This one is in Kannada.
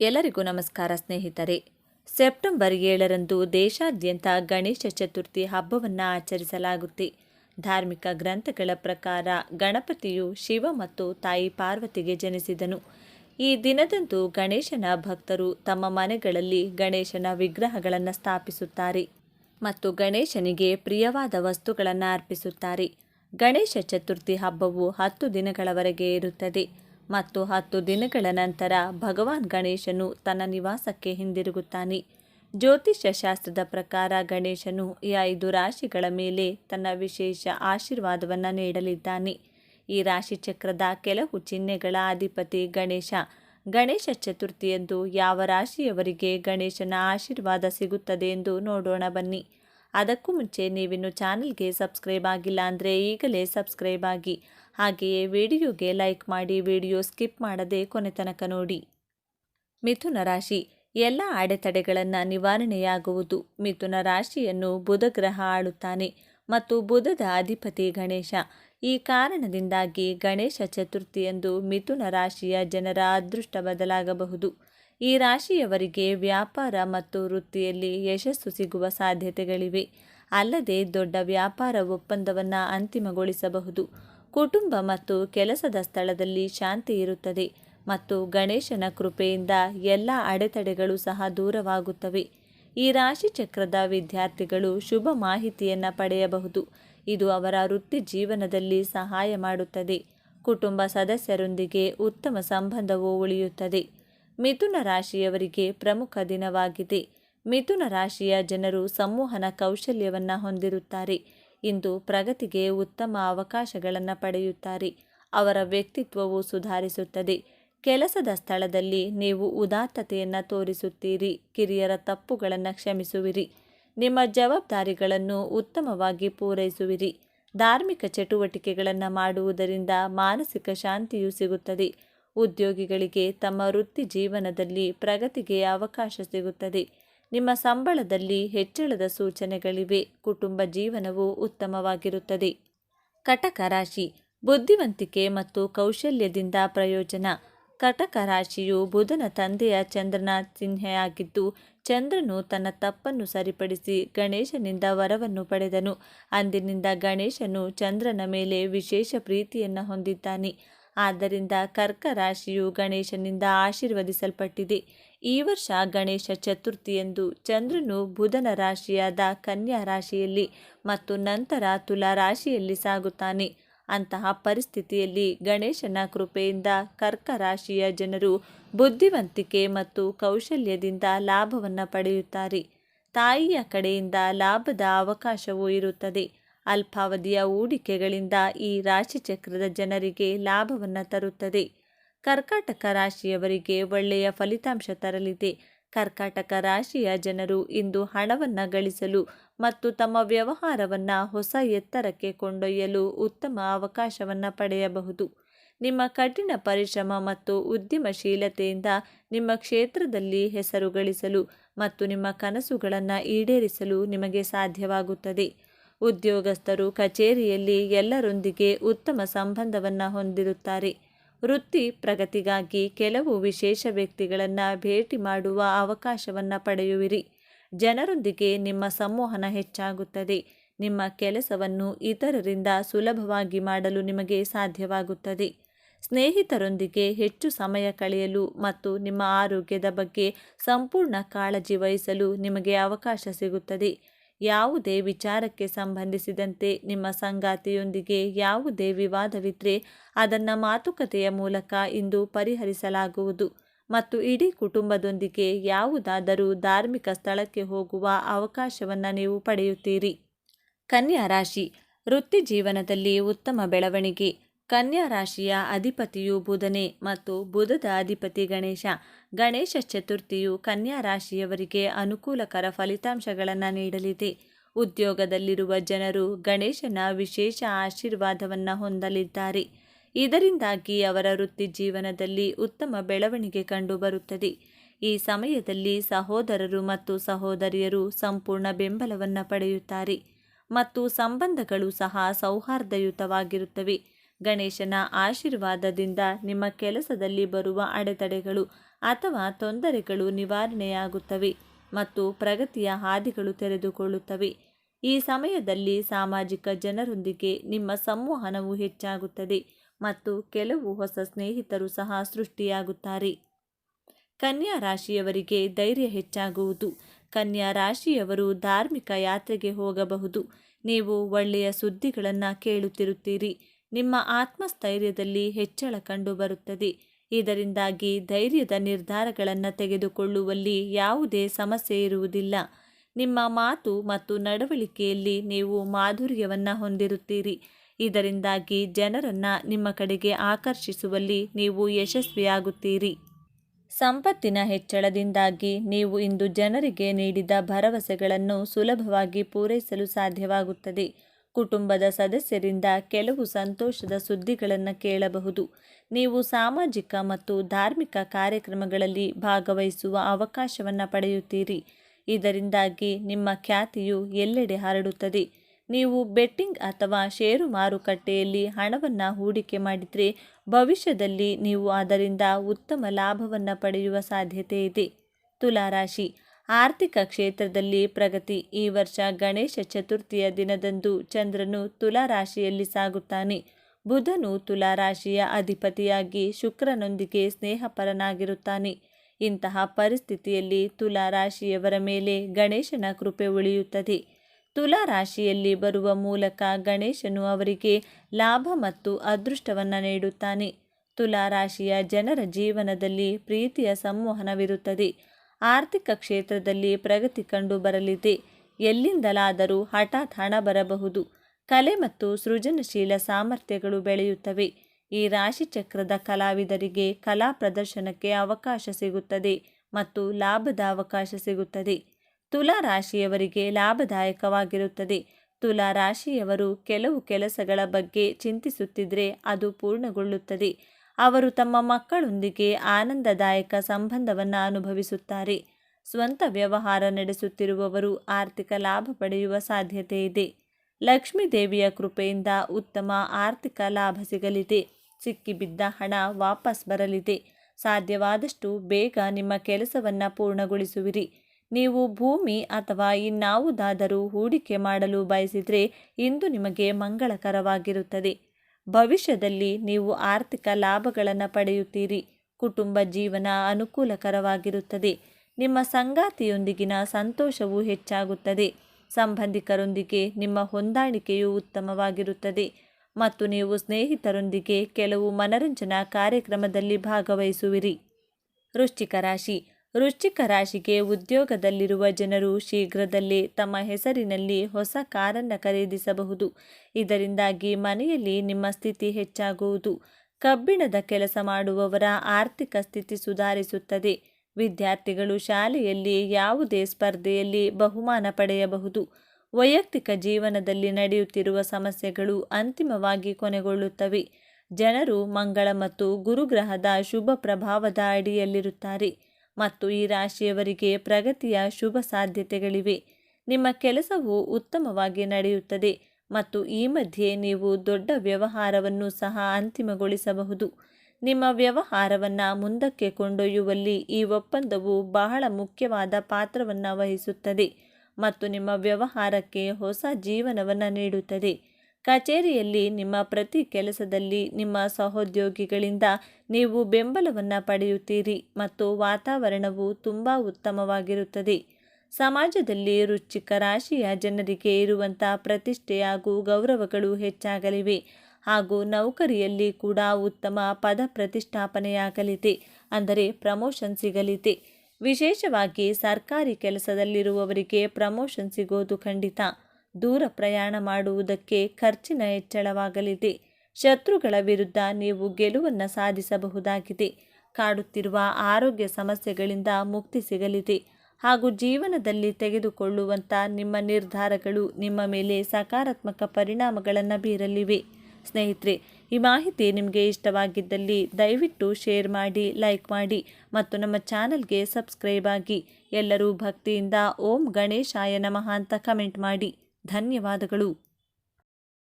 ಎಲ್ಲರಿಗೂ ನಮಸ್ಕಾರ ಸ್ನೇಹಿತರೆ. ಸೆಪ್ಟೆಂಬರ್ ಏಳರಂದು ದೇಶಾದ್ಯಂತ ಗಣೇಶ ಚತುರ್ಥಿ ಹಬ್ಬವನ್ನು ಆಚರಿಸಲಾಗುತ್ತೆ. ಧಾರ್ಮಿಕ ಗ್ರಂಥಗಳ ಪ್ರಕಾರ ಗಣಪತಿಯು ಶಿವ ಮತ್ತು ತಾಯಿ ಪಾರ್ವತಿಗೆ ಜನಿಸಿದನು. ಈ ದಿನದಂದು ಗಣೇಶನ ಭಕ್ತರು ತಮ್ಮ ಮನೆಗಳಲ್ಲಿ ಗಣೇಶನ ವಿಗ್ರಹಗಳನ್ನು ಸ್ಥಾಪಿಸುತ್ತಾರೆ ಮತ್ತು ಗಣೇಶನಿಗೆ ಪ್ರಿಯವಾದ ವಸ್ತುಗಳನ್ನು ಅರ್ಪಿಸುತ್ತಾರೆ. ಗಣೇಶ ಚತುರ್ಥಿ ಹಬ್ಬವು ಹತ್ತು ದಿನಗಳವರೆಗೆ ಇರುತ್ತದೆ. ಮತ್ತು ಹತ್ತು ದಿನಗಳ ನಂತರ ಭಗವಾನ್ ಗಣೇಶನು ತನ್ನ ನಿವಾಸಕ್ಕೆ ಹಿಂದಿರುಗುತ್ತಾನೆ. ಜ್ಯೋತಿಷ್ಯ ಶಾಸ್ತ್ರದ ಪ್ರಕಾರ ಗಣೇಶನು ಈ ಐದು ರಾಶಿಗಳ ಮೇಲೆ ತನ್ನ ವಿಶೇಷ ಆಶೀರ್ವಾದವನ್ನು ನೀಡಲಿದ್ದಾನೆ. ಈ ರಾಶಿಚಕ್ರದ ಕೆಲವು ಚಿಹ್ನೆಗಳ ಅಧಿಪತಿ ಗಣೇಶ. ಗಣೇಶ ಚತುರ್ಥಿಯಂದು ಯಾವ ರಾಶಿಯವರಿಗೆ ಗಣೇಶನ ಆಶೀರ್ವಾದ ಸಿಗುತ್ತದೆ ಎಂದು ನೋಡೋಣ ಬನ್ನಿ. ಅದಕ್ಕೂ ಮುಂಚೆ ನೀವಿನ್ನು ಚಾನಲ್ಗೆ ಸಬ್ಸ್ಕ್ರೈಬ್ ಆಗಿಲ್ಲ ಅಂದರೆ ಈಗಲೇ ಸಬ್ಸ್ಕ್ರೈಬ್ ಆಗಿ ಹಾಗೆಯೇ ವಿಡಿಯೋಗೆ ಲೈಕ್ ಮಾಡಿ ವಿಡಿಯೋ ಸ್ಕಿಪ್ ಮಾಡದೆ ಕೊನೆ ತನಕ ನೋಡಿ. ಮಿಥುನ ರಾಶಿ ಎಲ್ಲ ಅಡೆತಡೆಗಳನ್ನು ನಿವಾರಣೆಯಾಗುವುದು. ಮಿಥುನ ರಾಶಿಯನ್ನು ಬುಧ ಗ್ರಹ ಆಳುತ್ತಾನೆ ಮತ್ತು ಬುಧದ ಅಧಿಪತಿ ಗಣೇಶ. ಈ ಕಾರಣದಿಂದಾಗಿ ಗಣೇಶ ಚತುರ್ಥಿಯಂದು ಮಿಥುನ ರಾಶಿಯ ಜನರ ಅದೃಷ್ಟ ಬದಲಾಗಬಹುದು. ಈ ರಾಶಿಯವರಿಗೆ ವ್ಯಾಪಾರ ಮತ್ತು ವೃತ್ತಿಯಲ್ಲಿ ಯಶಸ್ಸು ಸಿಗುವ ಸಾಧ್ಯತೆಗಳಿವೆ. ಅಲ್ಲದೆ ದೊಡ್ಡ ವ್ಯಾಪಾರ ಒಪ್ಪಂದವನ್ನು ಅಂತಿಮಗೊಳಿಸಬಹುದು. ಕುಟುಂಬ ಮತ್ತು ಕೆಲಸದ ಸ್ಥಳದಲ್ಲಿ ಶಾಂತಿ ಇರುತ್ತದೆ ಮತ್ತು ಗಣೇಶನ ಕೃಪೆಯಿಂದ ಎಲ್ಲ ಅಡೆತಡೆಗಳು ಸಹ ದೂರವಾಗುತ್ತವೆ. ಈ ರಾಶಿ ಚಕ್ರದ ವಿದ್ಯಾರ್ಥಿಗಳು ಶುಭ ಮಾಹಿತಿಯನ್ನು ಪಡೆಯಬಹುದು. ಇದು ಅವರ ವೃತ್ತಿ ಜೀವನದಲ್ಲಿ ಸಹಾಯ ಮಾಡುತ್ತದೆ. ಕುಟುಂಬ ಸದಸ್ಯರೊಂದಿಗೆ ಉತ್ತಮ ಸಂಬಂಧವು ಉಳಿಯುತ್ತದೆ. ಮಿಥುನ ರಾಶಿಯವರಿಗೆ ಪ್ರಮುಖ ದಿನವಾಗಿದೆ. ಮಿಥುನ ರಾಶಿಯ ಜನರು ಸಂವಹನ ಕೌಶಲ್ಯವನ್ನು ಹೊಂದಿರುತ್ತಾರೆ. ಇಂದು ಪ್ರಗತಿಗೆ ಉತ್ತಮ ಅವಕಾಶಗಳನ್ನು ಪಡೆಯುತ್ತಾರೆ. ಅವರ ವ್ಯಕ್ತಿತ್ವವು ಸುಧಾರಿಸುತ್ತದೆ. ಕೆಲಸದ ಸ್ಥಳದಲ್ಲಿ ನೀವು ಉದಾತ್ತತೆಯನ್ನು ತೋರಿಸುತ್ತೀರಿ. ಕಿರಿಯರ ತಪ್ಪುಗಳನ್ನು ಕ್ಷಮಿಸುವಿರಿ. ನಿಮ್ಮ ಜವಾಬ್ದಾರಿಗಳನ್ನು ಉತ್ತಮವಾಗಿ ಪೂರೈಸುವಿರಿ. ಧಾರ್ಮಿಕ ಚಟುವಟಿಕೆಗಳನ್ನು ಮಾಡುವುದರಿಂದ ಮಾನಸಿಕ ಶಾಂತಿಯು ಸಿಗುತ್ತದೆ. ಉದ್ಯೋಗಿಗಳಿಗೆ ತಮ್ಮ ವೃತ್ತಿ ಜೀವನದಲ್ಲಿ ಪ್ರಗತಿಗೆ ಅವಕಾಶ ಸಿಗುತ್ತದೆ. ನಿಮ್ಮ ಸಂಬಳದಲ್ಲಿ ಹೆಚ್ಚಳದ ಸೂಚನೆಗಳಿವೆ. ಕುಟುಂಬ ಜೀವನವು ಉತ್ತಮವಾಗಿರುತ್ತದೆ. ಕಟಕ ರಾಶಿ, ಬುದ್ಧಿವಂತಿಕೆ ಮತ್ತು ಕೌಶಲ್ಯದಿಂದ ಪ್ರಯೋಜನ. ಕಟಕ ರಾಶಿಯು ಬುಧನ ತಂದೆಯ ಚಂದ್ರನ ಚಿಹ್ನೆಯಾಗಿದ್ದು, ಚಂದ್ರನು ತನ್ನ ತಪ್ಪನ್ನು ಸರಿಪಡಿಸಿ ಗಣೇಶನಿಂದ ವರವನ್ನು ಪಡೆದನು. ಅಂದಿನಿಂದ ಗಣೇಶನು ಚಂದ್ರನ ಮೇಲೆ ವಿಶೇಷ ಪ್ರೀತಿಯನ್ನು ಹೊಂದಿದ್ದಾನೆ. ಆದ್ದರಿಂದ ಕರ್ಕ ರಾಶಿಯು ಗಣೇಶನಿಂದ ಆಶೀರ್ವದಿಸಲ್ಪಟ್ಟಿದೆ. ಈ ವರ್ಷ ಗಣೇಶ ಚತುರ್ಥಿಯಂದು ಚಂದ್ರನು ಬುಧನ ರಾಶಿಯಾದ ಕನ್ಯಾ ರಾಶಿಯಲ್ಲಿ ಮತ್ತು ನಂತರ ತುಲಾ ರಾಶಿಯಲ್ಲಿ ಸಾಗುತ್ತಾನೆ. ಅಂತಹ ಪರಿಸ್ಥಿತಿಯಲ್ಲಿ ಗಣೇಶನ ಕೃಪೆಯಿಂದ ಕರ್ಕ ರಾಶಿಯ ಜನರು ಬುದ್ಧಿವಂತಿಕೆ ಮತ್ತು ಕೌಶಲ್ಯದಿಂದ ಲಾಭವನ್ನು ಪಡೆಯುತ್ತಾರೆ. ತಾಯಿಯ ಕಡೆಯಿಂದ ಲಾಭದ ಅವಕಾಶವೂ ಇರುತ್ತದೆ. ಅಲ್ಪಾವಧಿಯ ಹೂಡಿಕೆಗಳಿಂದ ಈ ರಾಶಿಚಕ್ರದ ಜನರಿಗೆ ಲಾಭವನ್ನು ತರುತ್ತದೆ. ಕರ್ಕಾಟಕ ರಾಶಿಯವರಿಗೆ ಒಳ್ಳೆಯ ಫಲಿತಾಂಶ ತರಲಿದೆ. ಕರ್ಕಾಟಕ ರಾಶಿಯ ಜನರು ಇಂದು ಹಣವನ್ನು ಗಳಿಸಲು ಮತ್ತು ತಮ್ಮ ವ್ಯವಹಾರವನ್ನು ಹೊಸ ಎತ್ತರಕ್ಕೆ ಕೊಂಡೊಯ್ಯಲು ಉತ್ತಮ ಅವಕಾಶವನ್ನು ಪಡೆಯಬಹುದು. ನಿಮ್ಮ ಕಠಿಣ ಪರಿಶ್ರಮ ಮತ್ತು ಉದ್ಯಮಶೀಲತೆಯಿಂದ ನಿಮ್ಮ ಕ್ಷೇತ್ರದಲ್ಲಿ ಹೆಸರು ಗಳಿಸಲು ಮತ್ತು ನಿಮ್ಮ ಕನಸುಗಳನ್ನು ಈಡೇರಿಸಲು ನಿಮಗೆ ಸಾಧ್ಯವಾಗುತ್ತದೆ. ಉದ್ಯೋಗಸ್ಥರು ಕಚೇರಿಯಲ್ಲಿ ಎಲ್ಲರೊಂದಿಗೆ ಉತ್ತಮ ಸಂಬಂಧವನ್ನು ಹೊಂದಿರುತ್ತಾರೆ. ವೃತ್ತಿ ಪ್ರಗತಿಗಾಗಿ ಕೆಲವು ವಿಶೇಷ ವ್ಯಕ್ತಿಗಳನ್ನು ಭೇಟಿ ಮಾಡುವ ಅವಕಾಶವನ್ನು ಪಡೆಯುವಿರಿ. ಜನರೊಂದಿಗೆ ನಿಮ್ಮ ಸಂವಹನ ಹೆಚ್ಚಾಗುತ್ತದೆ. ನಿಮ್ಮ ಕೆಲಸವನ್ನು ಇತರರಿಂದ ಸುಲಭವಾಗಿ ಮಾಡಲು ನಿಮಗೆ ಸಾಧ್ಯವಾಗುತ್ತದೆ. ಸ್ನೇಹಿತರೊಂದಿಗೆ ಹೆಚ್ಚು ಸಮಯ ಕಳೆಯಲು ಮತ್ತು ನಿಮ್ಮ ಆರೋಗ್ಯದ ಬಗ್ಗೆ ಸಂಪೂರ್ಣ ಕಾಳಜಿ ವಹಿಸಲು ನಿಮಗೆ ಅವಕಾಶ ಸಿಗುತ್ತದೆ. ಯಾವುದೇ ವಿಚಾರಕ್ಕೆ ಸಂಬಂಧಿಸಿದಂತೆ ನಿಮ್ಮ ಸಂಗಾತಿಯೊಂದಿಗೆ ಯಾವುದೇ ವಿವಾದವಿದ್ದರೆ ಅದನ್ನು ಮಾತುಕತೆಯ ಮೂಲಕ ಇಂದು ಪರಿಹರಿಸಲಾಗುವುದು. ಮತ್ತು ಇಡೀ ಕುಟುಂಬದೊಂದಿಗೆ ಯಾವುದಾದರೂ ಧಾರ್ಮಿಕ ಸ್ಥಳಕ್ಕೆ ಹೋಗುವ ಅವಕಾಶವನ್ನು ನೀವು ಪಡೆಯುತ್ತೀರಿ. ಕನ್ಯಾ ರಾಶಿ, ವೃತ್ತಿ ಜೀವನದಲ್ಲಿ ಉತ್ತಮ ಬೆಳವಣಿಗೆ. ಕನ್ಯಾ ರಾಶಿಯ ಅಧಿಪತಿಯು ಬುಧನೇ ಮತ್ತು ಬುಧದ ಅಧಿಪತಿ ಗಣೇಶ. ಗಣೇಶ ಚತುರ್ಥಿಯು ಕನ್ಯಾ ರಾಶಿಯವರಿಗೆ ಅನುಕೂಲಕರ ಫಲಿತಾಂಶಗಳನ್ನು ನೀಡಲಿದೆ. ಉದ್ಯೋಗದಲ್ಲಿರುವ ಜನರು ಗಣೇಶನ ವಿಶೇಷ ಆಶೀರ್ವಾದವನ್ನು ಹೊಂದಲಿದ್ದಾರೆ. ಇದರಿಂದಾಗಿ ಅವರ ವೃತ್ತಿ ಜೀವನದಲ್ಲಿ ಉತ್ತಮ ಬೆಳವಣಿಗೆ ಕಂಡುಬರುತ್ತದೆ. ಈ ಸಮಯದಲ್ಲಿ ಸಹೋದರರು ಮತ್ತು ಸಹೋದರಿಯರು ಸಂಪೂರ್ಣ ಬೆಂಬಲವನ್ನು ಪಡೆಯುತ್ತಾರೆ. ಮತ್ತು ಸಂಬಂಧಗಳು ಸಹ ಸೌಹಾರ್ದಯುತವಾಗಿರುತ್ತವೆ. ಗಣೇಶನ ಆಶೀರ್ವಾದದಿಂದ ನಿಮ್ಮ ಕೆಲಸದಲ್ಲಿ ಬರುವ ಅಡೆತಡೆಗಳು ಅಥವಾ ತೊಂದರೆಗಳು ನಿವಾರಣೆಯಾಗುತ್ತವೆ ಮತ್ತು ಪ್ರಗತಿಯ ಹಾದಿಗಳು ತೆರೆದುಕೊಳ್ಳುತ್ತವೆ. ಈ ಸಮಯದಲ್ಲಿ ಸಾಮಾಜಿಕ ಜನರೊಂದಿಗೆ ನಿಮ್ಮ ಸಂವಹನವು ಹೆಚ್ಚಾಗುತ್ತದೆ ಮತ್ತು ಕೆಲವು ಹೊಸ ಸ್ನೇಹಿತರು ಸಹ ಸೃಷ್ಟಿಯಾಗುತ್ತಾರೆ. ಕನ್ಯಾ ರಾಶಿಯವರಿಗೆ ಧೈರ್ಯ ಹೆಚ್ಚಾಗುವುದು. ಕನ್ಯಾ ರಾಶಿಯವರು ಧಾರ್ಮಿಕ ಯಾತ್ರೆಗೆ ಹೋಗಬಹುದು. ನೀವು ಒಳ್ಳೆಯ ಸುದ್ದಿಗಳನ್ನು ಕೇಳುತ್ತಿರುತ್ತೀರಿ. ನಿಮ್ಮ ಆತ್ಮಸ್ಥೈರ್ಯದಲ್ಲಿ ಹೆಚ್ಚಳ ಕಂಡುಬರುತ್ತದೆ. ಇದರಿಂದಾಗಿ ಧೈರ್ಯದ ನಿರ್ಧಾರಗಳನ್ನು ತೆಗೆದುಕೊಳ್ಳುವಲ್ಲಿ ಯಾವುದೇ ಸಮಸ್ಯೆ ಇರುವುದಿಲ್ಲ. ನಿಮ್ಮ ಮಾತು ಮತ್ತು ನಡವಳಿಕೆಯಲ್ಲಿ ನೀವು ಮಾಧುರ್ಯವನ್ನು ಹೊಂದಿರುತ್ತೀರಿ. ಇದರಿಂದಾಗಿ ಜನರನ್ನು ನಿಮ್ಮ ಕಡೆಗೆ ಆಕರ್ಷಿಸುವಲ್ಲಿ ನೀವು ಯಶಸ್ವಿಯಾಗುತ್ತೀರಿ. ಸಂಪತ್ತಿನ ಹೆಚ್ಚಳದಿಂದಾಗಿ ನೀವು ಇಂದು ಜನರಿಗೆ ನೀಡಿದ ಭರವಸೆಗಳನ್ನು ಸುಲಭವಾಗಿ ಪೂರೈಸಲು ಸಾಧ್ಯವಾಗುತ್ತದೆ. ಕುಟುಂಬದ ಸದಸ್ಯರಿಂದ ಕೆಲವು ಸಂತೋಷದ ಸುದ್ದಿಗಳನ್ನು ಕೇಳಬಹುದು. ನೀವು ಸಾಮಾಜಿಕ ಮತ್ತು ಧಾರ್ಮಿಕ ಕಾರ್ಯಕ್ರಮಗಳಲ್ಲಿ ಭಾಗವಹಿಸುವ ಅವಕಾಶವನ್ನು ಪಡೆಯುತ್ತೀರಿ. ಇದರಿಂದಾಗಿ ನಿಮ್ಮ ಖ್ಯಾತಿಯು ಎಲ್ಲೆಡೆ ಹರಡುತ್ತದೆ. ನೀವು ಬೆಟ್ಟಿಂಗ್ ಅಥವಾ ಷೇರು ಮಾರುಕಟ್ಟೆಯಲ್ಲಿ ಹಣವನ್ನು ಹೂಡಿಕೆ ಮಾಡಿದರೆ ಭವಿಷ್ಯದಲ್ಲಿ ನೀವು ಅದರಿಂದ ಉತ್ತಮ ಲಾಭವನ್ನು ಪಡೆಯುವ ಸಾಧ್ಯತೆ ಇದೆ. ತುಲಾರಾಶಿ. ಆರ್ಥಿಕ ಕ್ಷೇತ್ರದಲ್ಲಿ ಪ್ರಗತಿ. ಈ ವರ್ಷ ಗಣೇಶ ಚತುರ್ಥಿಯ ದಿನದಂದು ಚಂದ್ರನು ತುಲಾರಾಶಿಯಲ್ಲಿ ಸಾಗುತ್ತಾನೆ. ಬುಧನು ತುಲಾರಾಶಿಯ ಅಧಿಪತಿಯಾಗಿ ಶುಕ್ರನೊಂದಿಗೆ ಸ್ನೇಹಪರನಾಗಿರುತ್ತಾನೆ. ಇಂತಹ ಪರಿಸ್ಥಿತಿಯಲ್ಲಿ ತುಲಾರಾಶಿಯವರ ಮೇಲೆ ಗಣೇಶನ ಕೃಪೆ ಉಳಿಯುತ್ತದೆ. ತುಲಾ ರಾಶಿಯಲ್ಲಿ ಬರುವ ಮೂಲಕ ಗಣೇಶನು ಅವರಿಗೆ ಲಾಭ ಮತ್ತು ಅದೃಷ್ಟವನ್ನು ನೀಡುತ್ತಾನೆ. ತುಲಾ ರಾಶಿಯ ಜನರ ಜೀವನದಲ್ಲಿ ಪ್ರೀತಿಯ ಸಂವಹನವಿರುತ್ತದೆ. ಆರ್ಥಿಕ ಕ್ಷೇತ್ರದಲ್ಲಿ ಪ್ರಗತಿ ಕಂಡು ಬರಲಿದೆ. ಎಲ್ಲಿಂದಲಾದರೂ ಹಠಾತ್ ಹಣ ಬರಬಹುದು. ಕಲೆ ಮತ್ತು ಸೃಜನಶೀಲ ಸಾಮರ್ಥ್ಯಗಳು ಬೆಳೆಯುತ್ತವೆ. ಈ ರಾಶಿಚಕ್ರದ ಕಲಾವಿದರಿಗೆ ಕಲಾ ಪ್ರದರ್ಶನಕ್ಕೆ ಅವಕಾಶ ಸಿಗುತ್ತದೆ ಮತ್ತು ಲಾಭದ ಅವಕಾಶ ಸಿಗುತ್ತದೆ. ತುಲಾ ರಾಶಿಯವರಿಗೆ ಲಾಭದಾಯಕವಾಗಿರುತ್ತದೆ. ತುಲಾ ರಾಶಿಯವರು ಕೆಲವು ಕೆಲಸಗಳ ಬಗ್ಗೆ ಚಿಂತಿಸುತ್ತಿದ್ದರೆ ಅದು ಪೂರ್ಣಗೊಳ್ಳುತ್ತದೆ. ಅವರು ತಮ್ಮ ಮಕ್ಕಳೊಂದಿಗೆ ಆನಂದದಾಯಕ ಸಂಬಂಧವನ್ನು ಅನುಭವಿಸುತ್ತಾರೆ. ಸ್ವಂತ ವ್ಯವಹಾರ ನಡೆಸುತ್ತಿರುವವರು ಆರ್ಥಿಕ ಲಾಭ ಪಡೆಯುವ ಸಾಧ್ಯತೆ ಇದೆ. ಲಕ್ಷ್ಮೀ ದೇವಿಯ ಕೃಪೆಯಿಂದ ಉತ್ತಮ ಆರ್ಥಿಕ ಲಾಭ ಸಿಗಲಿದೆ. ಸಿಕ್ಕಿಬಿದ್ದ ಹಣ ವಾಪಸ್ ಬರಲಿದೆ. ಸಾಧ್ಯವಾದಷ್ಟು ಬೇಗ ನಿಮ್ಮ ಕೆಲಸವನ್ನು ಪೂರ್ಣಗೊಳಿಸುವಿರಿ. ನೀವು ಭೂಮಿ ಅಥವಾ ಇನ್ನಾವುದಾದರೂ ಹೂಡಿಕೆ ಮಾಡಲು ಬಯಸಿದರೆ ಇಂದು ನಿಮಗೆ ಮಂಗಳಕರವಾಗಿರುತ್ತದೆ. ಭವಿಷ್ಯದಲ್ಲಿ ನೀವು ಆರ್ಥಿಕ ಲಾಭಗಳನ್ನು ಪಡೆಯುತ್ತೀರಿ. ಕುಟುಂಬ ಜೀವನ ಅನುಕೂಲಕರವಾಗಿರುತ್ತದೆ. ನಿಮ್ಮ ಸಂಗಾತಿಯೊಂದಿಗಿನ ಸಂತೋಷವು ಹೆಚ್ಚಾಗುತ್ತದೆ. ಸಂಬಂಧಿಕರೊಂದಿಗೆ ನಿಮ್ಮ ಹೊಂದಾಣಿಕೆಯು ಉತ್ತಮವಾಗಿರುತ್ತದೆ. ಮತ್ತು ನೀವು ಸ್ನೇಹಿತರೊಂದಿಗೆ ಕೆಲವು ಮನರಂಜನಾ ಕಾರ್ಯಕ್ರಮದಲ್ಲಿ ಭಾಗವಹಿಸುವಿರಿ. ವೃಶ್ಚಿಕ ರಾಶಿ. ವೃಶ್ಚಿಕ ರಾಶಿಗೆ ಉದ್ಯೋಗದಲ್ಲಿರುವ ಜನರು ಶೀಘ್ರದಲ್ಲೇ ತಮ್ಮ ಹೆಸರಿನಲ್ಲಿ ಹೊಸ ಕಾರನ್ನು ಖರೀದಿಸಬಹುದು. ಇದರಿಂದಾಗಿ ಮನೆಯಲ್ಲಿ ನಿಮ್ಮ ಸ್ಥಿತಿ ಹೆಚ್ಚಾಗುವುದು. ಕಬ್ಬಿಣದ ಕೆಲಸ ಮಾಡುವವರ ಆರ್ಥಿಕ ಸ್ಥಿತಿ ಸುಧಾರಿಸುತ್ತದೆ. ವಿದ್ಯಾರ್ಥಿಗಳು ಶಾಲೆಯಲ್ಲಿ ಯಾವುದೇ ಸ್ಪರ್ಧೆಯಲ್ಲಿ ಬಹುಮಾನ ಪಡೆಯಬಹುದು. ವೈಯಕ್ತಿಕ ಜೀವನದಲ್ಲಿ ನಡೆಯುತ್ತಿರುವ ಸಮಸ್ಯೆಗಳು ಅಂತಿಮವಾಗಿ ಕೊನೆಗೊಳ್ಳುತ್ತವೆ. ಜನರು ಮಂಗಳ ಮತ್ತು ಗುರುಗ್ರಹದ ಶುಭ ಪ್ರಭಾವದ ಅಡಿಯಲ್ಲಿರುತ್ತಾರೆ. ಮತ್ತು ಈ ರಾಶಿಯವರಿಗೆ ಪ್ರಗತಿಯ ಶುಭ ಸಾಧ್ಯತೆಗಳಿವೆ. ನಿಮ್ಮ ಕೆಲಸವು ಉತ್ತಮವಾಗಿ ನಡೆಯುತ್ತದೆ ಮತ್ತು ಈ ಮಧ್ಯೆ ನೀವು ದೊಡ್ಡ ವ್ಯವಹಾರವನ್ನು ಸಹ ಅಂತಿಮಗೊಳಿಸಬಹುದು. ನಿಮ್ಮ ವ್ಯವಹಾರವನ್ನು ಮುಂದಕ್ಕೆ ಕೊಂಡೊಯ್ಯುವಲ್ಲಿ ಈ ಒಪ್ಪಂದವು ಬಹಳ ಮುಖ್ಯವಾದ ಪಾತ್ರವನ್ನು ವಹಿಸುತ್ತದೆ ಮತ್ತು ನಿಮ್ಮ ವ್ಯವಹಾರಕ್ಕೆ ಹೊಸ ಜೀವನವನ್ನು ನೀಡುತ್ತದೆ. ಕಚೇರಿಯಲ್ಲಿ ನಿಮ್ಮ ಪ್ರತಿ ಕೆಲಸದಲ್ಲಿ ನಿಮ್ಮ ಸಹೋದ್ಯೋಗಿಗಳಿಂದ ನೀವು ಬೆಂಬಲವನ್ನು ಪಡೆಯುತ್ತೀರಿ ಮತ್ತು ವಾತಾವರಣವು ತುಂಬ ಉತ್ತಮವಾಗಿರುತ್ತದೆ. ಸಮಾಜದಲ್ಲಿ ರುಚಿಕ ರಾಶಿಯ ಜನರಿಗೆ ಇರುವಂಥ ಪ್ರತಿಷ್ಠೆ ಹಾಗೂ ಗೌರವಗಳು ಹೆಚ್ಚಾಗಲಿವೆ ಹಾಗೂ ನೌಕರಿಯಲ್ಲಿ ಕೂಡ ಉತ್ತಮ ಪದ ಪ್ರತಿಷ್ಠಾಪನೆಯಾಗಲಿದೆ, ಅಂದರೆ ಪ್ರಮೋಷನ್ ಸಿಗಲಿದೆ. ವಿಶೇಷವಾಗಿ ಸರ್ಕಾರಿ ಕೆಲಸದಲ್ಲಿರುವವರಿಗೆ ಪ್ರಮೋಷನ್ ಸಿಗೋದು ಖಂಡಿತ. ದೂರ ಪ್ರಯಾಣ ಮಾಡುವುದಕ್ಕೆ ಖರ್ಚಿನ ಹೆಚ್ಚಳವಾಗಲಿದೆ. ಶತ್ರುಗಳ ವಿರುದ್ಧ ನೀವು ಗೆಲುವನ್ನು ಸಾಧಿಸಬಹುದಾಗಿದೆ. ಕಾಡುತ್ತಿರುವ ಆರೋಗ್ಯ ಸಮಸ್ಯೆಗಳಿಂದ ಮುಕ್ತಿ ಸಿಗಲಿದೆ. ಹಾಗೂ ಜೀವನದಲ್ಲಿ ತೆಗೆದುಕೊಳ್ಳುವಂಥ ನಿಮ್ಮ ನಿರ್ಧಾರಗಳು ನಿಮ್ಮ ಮೇಲೆ ಸಕಾರಾತ್ಮಕ ಪರಿಣಾಮಗಳನ್ನು ಬೀರಲಿವೆ. ಸ್ನೇಹಿತರೆ, ಈ ಮಾಹಿತಿ ನಿಮಗೆ ಇಷ್ಟವಾಗಿದ್ದಲ್ಲಿ ದಯವಿಟ್ಟು ಶೇರ್ ಮಾಡಿ, ಲೈಕ್ ಮಾಡಿ ಮತ್ತು ನಮ್ಮ ಚಾನಲ್ಗೆ ಸಬ್ಸ್ಕ್ರೈಬ್ ಆಗಿ. ಎಲ್ಲರೂ ಭಕ್ತಿಯಿಂದ ಓಂ ಗಣೇಶಾಯ ನಮಃ ಅಂತ ಕಮೆಂಟ್ ಮಾಡಿ. ಧನ್ಯವಾದಗಳು.